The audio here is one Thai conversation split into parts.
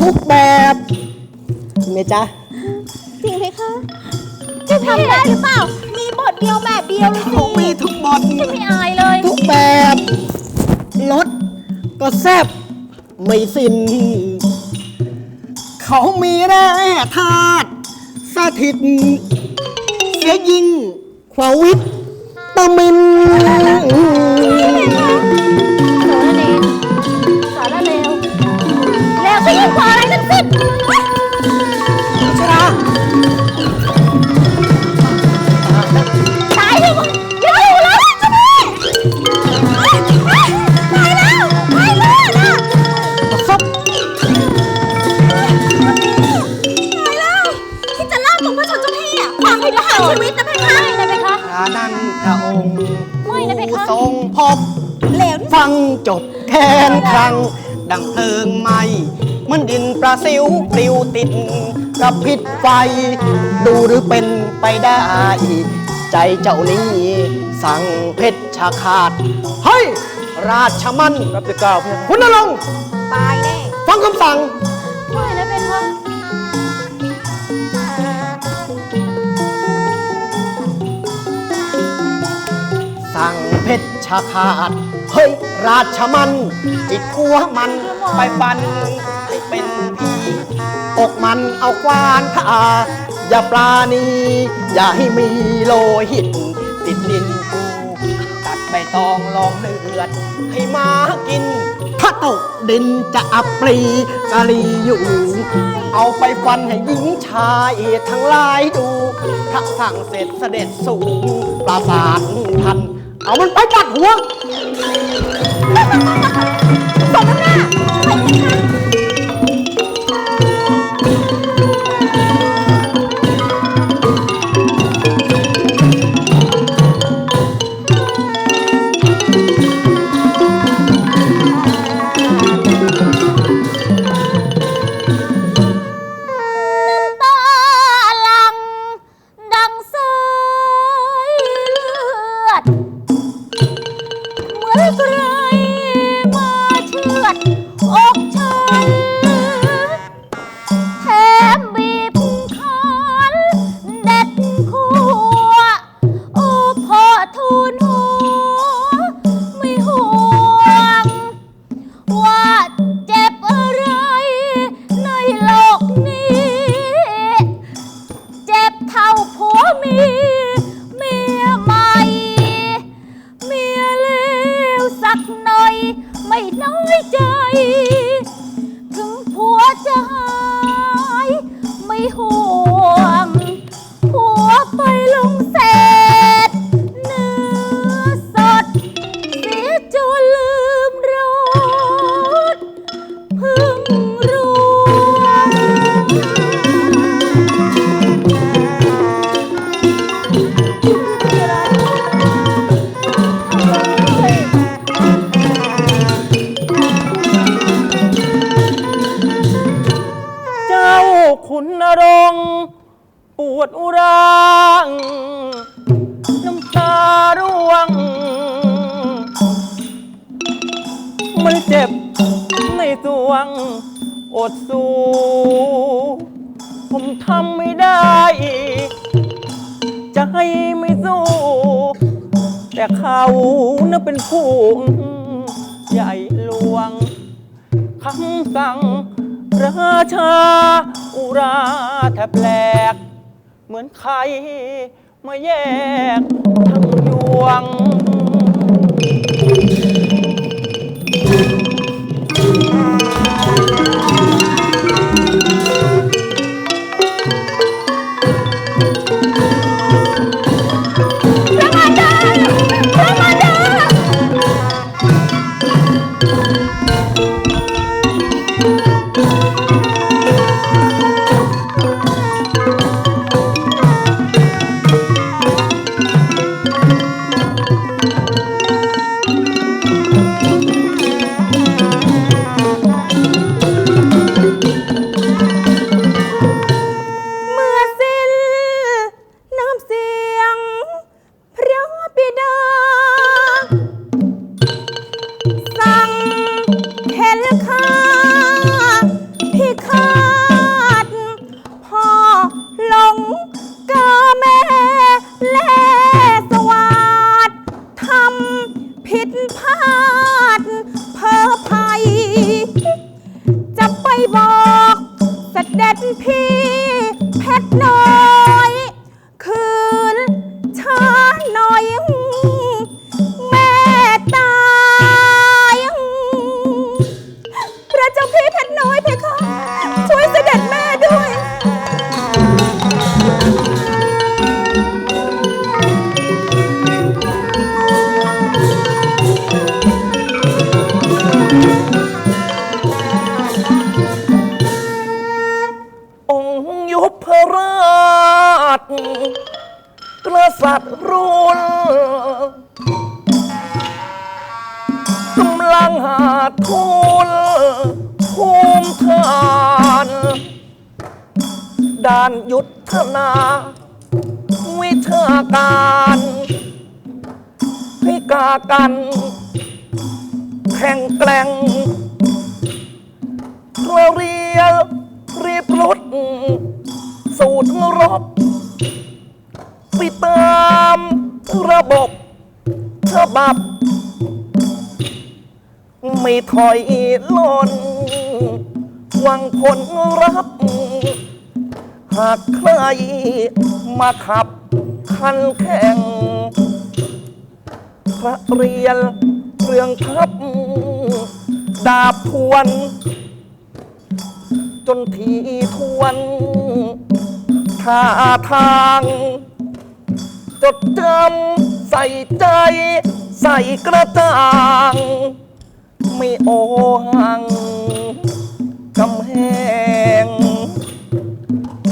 ทุกแบบเมจ๊ะจริงไหมคะ จะทำได้หรือเปล่า มีบทเดียวแบบเดียวเลยสิเขามีทุกบทฉันไม่อายเลย ทุกแบบรถก็แซบไม่สิ้น เขามีแร่ธาตุสถิต เสียยิ่งขวาวิตตามิน ดังเพลิงไหมเหมันดินปลาซิวปลิวติดกับพิษไฟ ดูหรือเป็นไปได้ ใจเจ้านี้ สั่งเพชรชาขาด เฮ้ย ราชมันรับจะกล่าวเพื่อนคุณนรงค์ตายแน่ฟังคำสั่ง ไม่นะเพคะสั่งเพชรชาขาด เฮ้ย ราชมันจิกหัวมัน ไปฟันให้เป็นผีอกมันเอาควานผ่าอย่าปลานีอย่าให้มีโลหิต ติดดินกูตัดใบตองลองเลือด ให้มากิน ถ้าตกดินจะอับปรีกะลีอยู่ เอาไปฟันให้หญิงชายทั้งหลายดูพระสั่งเสร็จเสด็จสูงปราสาททัน เอามันไปตัดหัว สมน้ำหน้า ไชาอุราแทบแหลก เหมือนใครมาแยกทั้งยวง ด้านยุทธนา วิชาการให้กากันแข่งแกร่งเราเรียลรีบรุดสูตรรบไปตามระบบฉบับ ไม่ถอยหล่นหวังผลรับ หากใครมาขับคันแข่ง พระเรียนเรื่องทับ ดาบทวน จนทีทวนท่าทาง จดจำใส่ใจ ใส่กระจ่าง ไม่โอหังกำแหง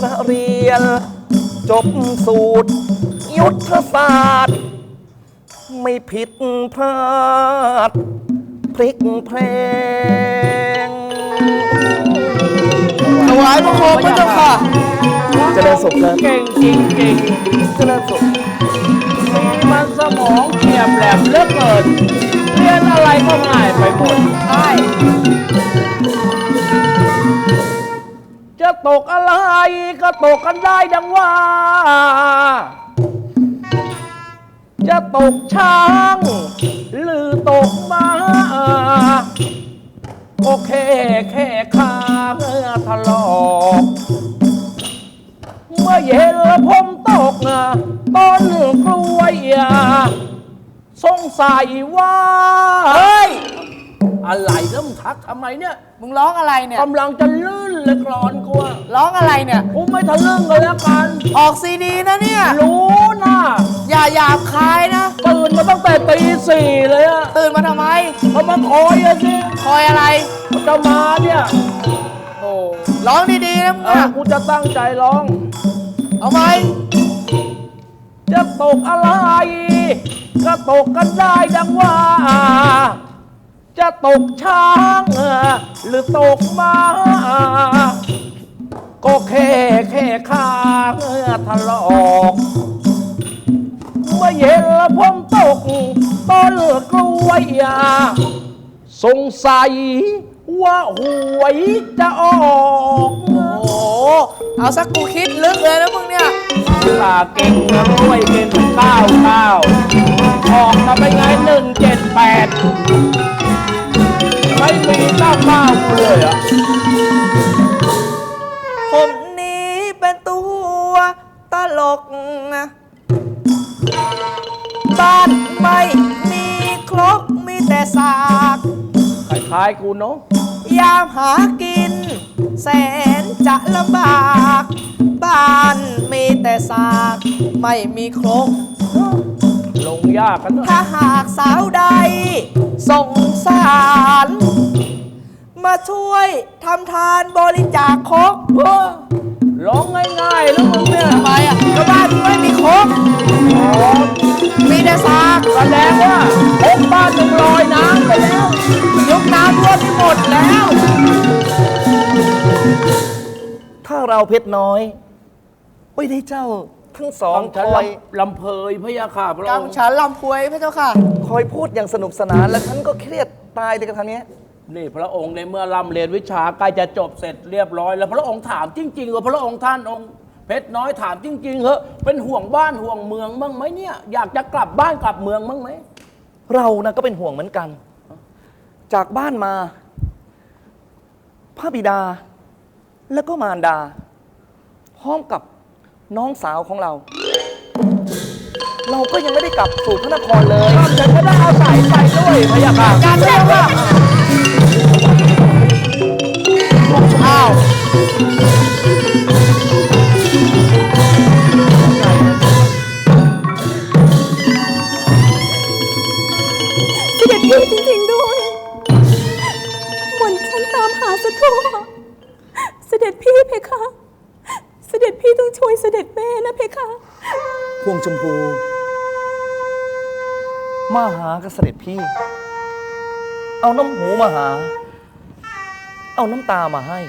พระเรียน จบสูตร ยุทธศาสตร์ ไม่ผิดพลาดพลิกเพลงถวายพระโคมพระเจ้าค่ะ เจริญสุขครับ เก่งจริงจริงเจริญสุขๆมีมันสมองเฉียบแหลมเหลือเกินเรียนอะไรก็ง่ายไปหมดใช่ ตกอะไรก็ตกกันได้ดังว่า จะตกช้าง หรือตกม้าโอเคแค่ขาเมื่อถลอกเมื่อเย็นผมตกนะต้นกล้วยอะสงสัยว่า เฮ้ย อะไรแล้วมึงทักทำไมเนี่ยมึงร้องอะไรเนี่ย กำลังจะลื่นเลยกรอนกูอะร้องอะไรเนี่ย กูไม่ทะลึ่งกันแล้วกัน ออกซีดีนะเนี่ย รู้นะอย่าหยาบคายนะ ตื่นมาตั้งแต่ตีสี่เลยอะตื่นมาทำไม เขามาคอยอะสิคอยอะไรเขาจะมาเนี่ยโอ้ร้องดีๆนะมึงเอออะกูจะตั้งใจร้อง เอาไหมจะตกอะไร ก็ตกกันได้ดังว่า จะตกช้าง หรือตกม้าก็แค่แค่ข้าเมื่อถลอกเมื่อเย็นผมตกต้นกล้วยอะสงสัยว่าหวยจะออกโอ้เอาสักกูคิดลึกเลยนะมึงเนี่ยตาเก่งนะรวยเก่งเก้าเก้าออกมาเป็นไงหนึ่งเจ็ดแปด ไม่มีเก้าเก้ากูเลยอะผมนี้เป็นตัวตลกนะบ้านไม่มีครกมีแต่สาก คล้ายๆกูเนาะ ยามหากิน แสนจะลำบาก บ้านมีแต่สาก ไม่มีครก ลงยากกันเนอะถ้าหากสาวใดสงสาร มาช่วยทำทานบริจาคครกเออร้องง่ายๆแล้วมึงเนี่ยทำไมอะก็บ้านมึงไม่มีครกอ๋อมีแต่สากแสดงว่าพบบ้านมึงลอยน้ำไปแล้ว ยกน้ำท่วมไปหมดแล้ว ถ้าเราเพชรน้อยไม่ได้เจ้าทั้งสองต้องคฉันอยลำเพยพระยาค่ะพระกองค์ำฉันลำพวยพระเจ้าค่ะ คอยพูดอย่างสนุกสนาน แล้วฉันก็เครียดตายเลยกับทางเนี้ย นี่พระองค์ในเมื่อร่ำเรียนวิชาใกล้จะจบเสร็จเรียบร้อย แล้วพระองค์ถามจริงๆว่าพระองค์ท่านองค์เพชรน้อยถามจริงๆเหอะเป็นห่วงบ้านห่วงเมืองบ้างไหมเนี่ยอยากจะกลับบ้านกลับเมืองบ้างไหมเรานะก็เป็นห่วงเหมือนกัน จากบ้านมา พระบิดา แล้วก็มารดา พร้อมกับน้องสาวของเรา เราก็ยังไม่ได้กลับสู่พระนครเลยฉันก็ต้องเอาสายไปด้วยพะยะค่ะการเรียกว่า อ้าวเสด็จพี่จริงๆด้วยบนฉันตามหาสะทั่วเสด็จพี่เพคะ เสด็จพี่ต้องช่วยเสด็จแม่นะเพคะ พวงชมพู มาหากับเสด็จพี่ เอาน้ำหูมาหา เอาน้ำตามาให้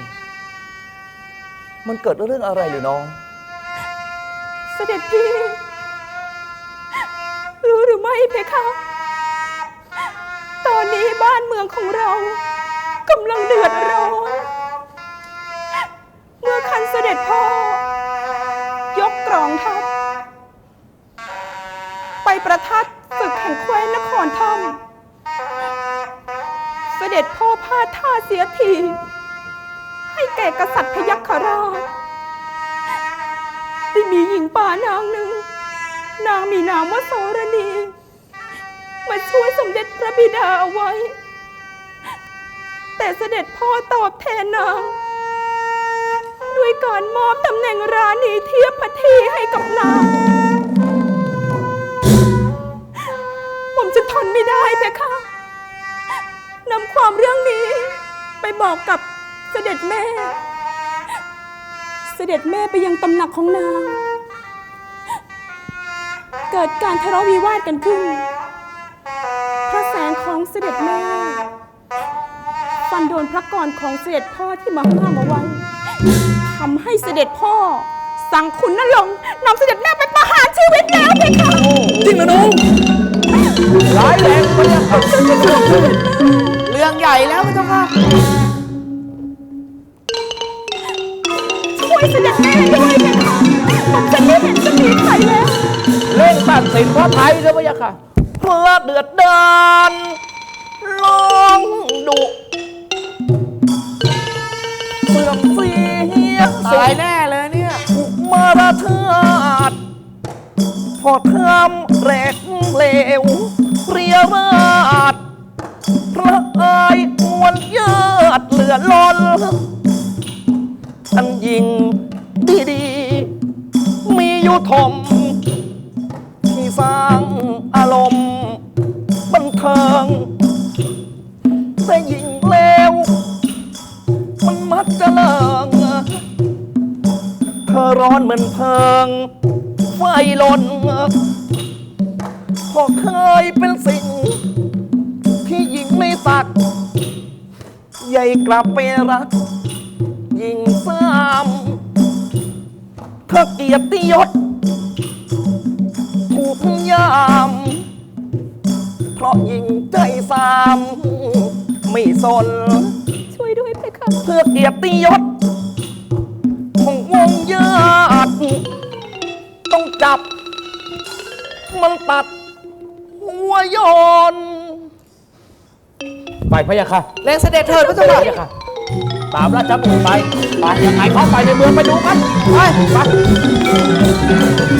มันเกิดเรื่องอะไรหรือน้อง เสด็จพี่ รู้หรือไม่เพคะ ตอนนี้บ้านเมืองของเรากำลังเดือดร้อนเมื่อคันเสด็จพ่อ ยกกรองทัพไปประทัดศึกแห่งแคว้นนครถ้ำ เสด็จพ่อพาท่าเสียที ให้แก่กษัตริย์พยัคฆราชได้มีหญิงป่านางหนึ่ง นางมีนามว่าโสรณี มาช่วยสมเด็จพระบิดาเอาไว้ แต่เสด็จพ่อตอบแทนนาง ด้วยการมอบตำแหน่งราณีเทียบพระทีให้กับนาง ผมจะทนไม่ได้เพคะ ความเรื่องนี้ ไปบอกกับเสด็จแม่ เสด็จแม่ไปยังตำหนักของนาง เกิดการทะเลาะวิวาทกันขึ้น พระแสงของเสด็จแม่ ฟันโดนพระกรของเสด็จพ่อที่มาห้ามเอาไว้ทำให้เสด็จพ่อ สั่งขุนนรงค์นำเสด็จแม่ไปประหารชีวิตแล้วเพคะจริงนะน้องร้ายแรงพะยะค่ะเรื่องใหญ่แล้วพระเจ้าค่ะช่วยเสด็จแม่ด้วยเพคะผมจะไม่เห็นจะมีใครแล้วเล่นตัดสินพระไทยด้วยพะยะค่ะพระเดือดดานลองดุเสื่อมเสียตายแน่เลยเนี่ยถูกมาราเทือดพอทำแรกเลวเรียราดพ ระอายมวลเยิดเหลือล้นอันยิงดีๆมีอยู่ทมที่สร้างอารมณ์บันเทิง แต่ยิงเลวมันมักจะเลิง เธอร้อนเหมือนเพลิง ไฟลนพอเคยเป็นสิ่ง ใหญ่กลับไปรัก ยิงซ้ำเธอเกียรติยศถูกยาม เพราะยิงใจสามไม่สน ช่วยด้วยเพคะเพื่อเกียรติยศของวงญาติต้องจับ มันตัดหัวยนต์ ไปพะยะค่ะเร่งเสด็จเถิดพระเจ้าพะค่ะยะค่ะ ตามราชบุตรไป ไปยังไงเขาไปในเมืองไปดูกัน ไป ไป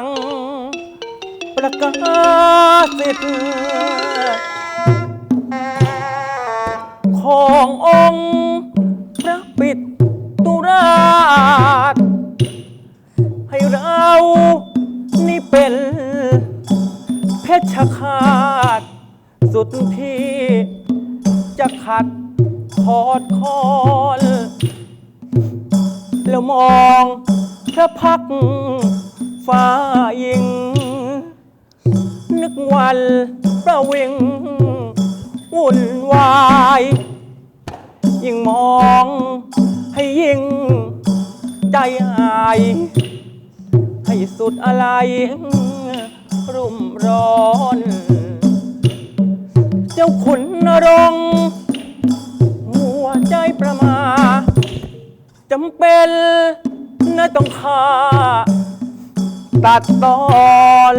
ง ประกาศสิทธิ์ขององค์พระปิดตุราช ให้เรานี่เป็นเพชฌฆาตสุดที่จะขัดถอดคอนแล้วมองพระพักตร์ ฟ้ายิง นึกวันประวิง วุ่นวาย ยิ่งมองให้ยิ่ง ใจหาย ให้สุดอะไร รุ่มร้อน เจ้าขุนนรงหัวใจประมาจำเป็นนะต้องฆ่า ตัดตอน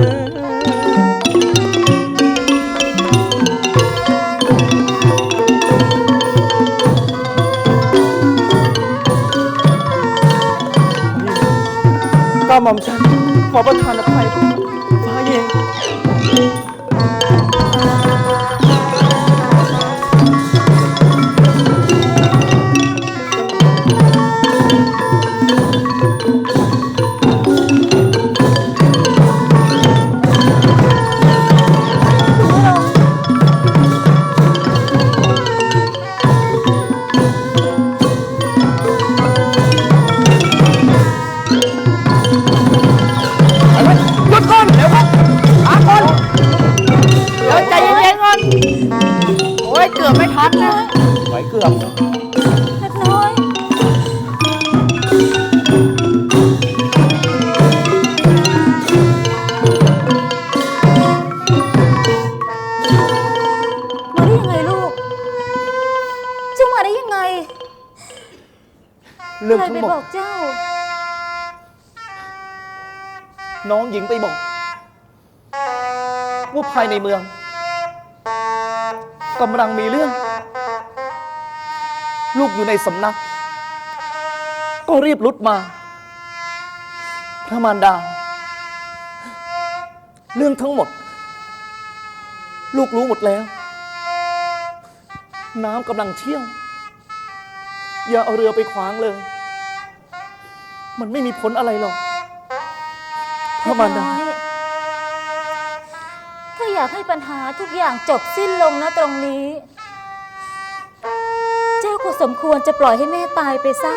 ในเมืองกำลังมีเรื่อง ลูกอยู่ในสำนัก ก็รีบรุดมา พระมารดา เรื่องทั้งหมด ลูกรู้หมดแล้ว น้ำกำลังเชี่ยว อย่าเอาเรือไปขวางเลย มันไม่มีผลอะไรหรอกพระมารดาาอยากให้ปัญหาทุกอย่างจบสิ้นลงนะตรงนี้ เจ้าก็สมควรจะปล่อยให้แม่ตายไปซะ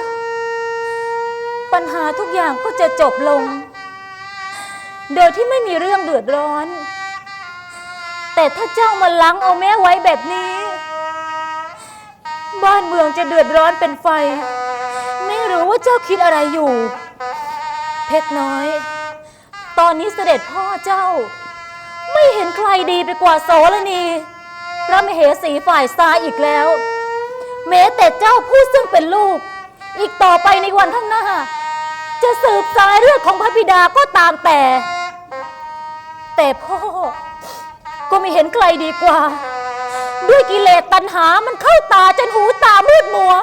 ปัญหาทุกอย่างก็จะจบลง โดยที่ไม่มีเรื่องเดือดร้อน แต่ถ้าเจ้ามาลังเอาแม่ไว้แบบนี้ บ้านเมืองจะเดือดร้อนเป็นไฟ ไม่รู้ว่าเจ้าคิดอะไรอยู่ เพชรน้อย ตอนนี้เสด็จพ่อเจ้า ไม่เห็นใครดีไปกว่าโสระนีพระมเหสีฝ่ายซ้ายอีกแล้ว แม้แต่เจ้าผู้ซึ่งเป็นลูก อีกต่อไปในวันข้างหน้า จะสืบสายเลือดของพระบิดาก็ตามแต่ แต่พ่อ ก็ไม่เห็นใครดีกว่า ด้วยกิเลสตัณหามันเข้าตาจนหูตามืดมัว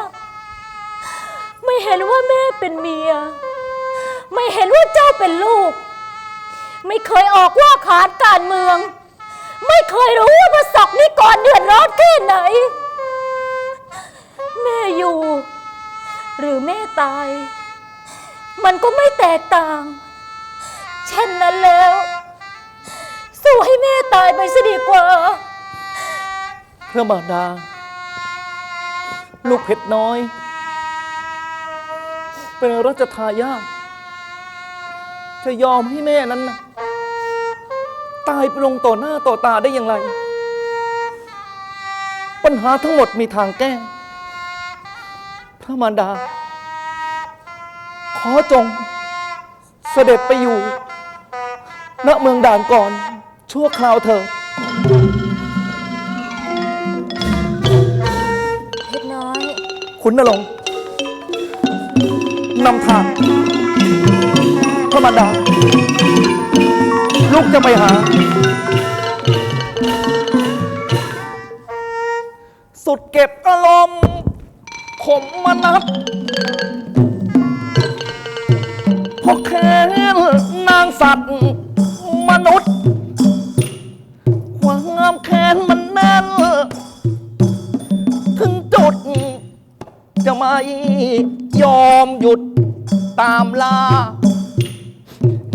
ไม่เห็นว่าแม่เป็นเมีย ไม่เห็นว่าเจ้าเป็นลูก ไม่เคยออกว่าขานการเมือง ไม่เคยรู้ว่าประสบนิกรเดือดร้อนแค่ไหน แม่อยู่ หรือแม่ตาย มันก็ไม่แตกต่าง เช่นนั้นแล้ว สู้ให้แม่ตายไปซะดีกว่า พระมารดา ลูกเพชรน้อย เป็นรัชทายาทจะยอมให้แม่นั้นนะ ตายไปลงต่อหน้าต่อตาได้อย่างไร ปัญหาทั้งหมดมีทางแก้ พระมารดา ขอจงเสด็จไปอยู่ ณเมืองด่านก่อน ชั่วคราวเถิดเพชรน้อย คุณนรงค์นำทาง พระมารดา ลูกจะไปหา สุดเก็บอารมณ์ขมมานัดพราะแค้นนาางสัตว์ มนุษย์ ความแค้นมันแน่นถึงจุด จะไม่ยอมหยุดตามล่า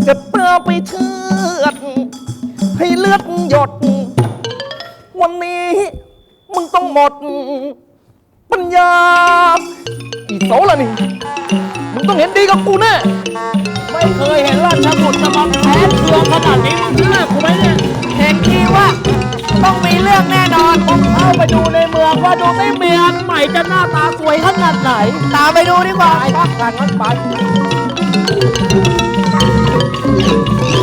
จะเปลือไปเชือด ให้เลือดหยด วันนี้ มึงต้องหมด ปัญญา อีโสละนี่ มึงต้องเห็นดีกับกูแน่ ไม่เคยเห็นราชบุตรจะมาแค้นเคืองขนาดนี้มึงเชื่อกูไหมเนี่ย เห็นทีว่า ต้องมีเรื่องแน่นอนผมเข้าไปดูในเมืองว่าดูไม่เมียใหม่จะหน้าตาสวยขนาดไหน ตามไปดูดีกว่า ไปพักกันงั้นไป Thank you.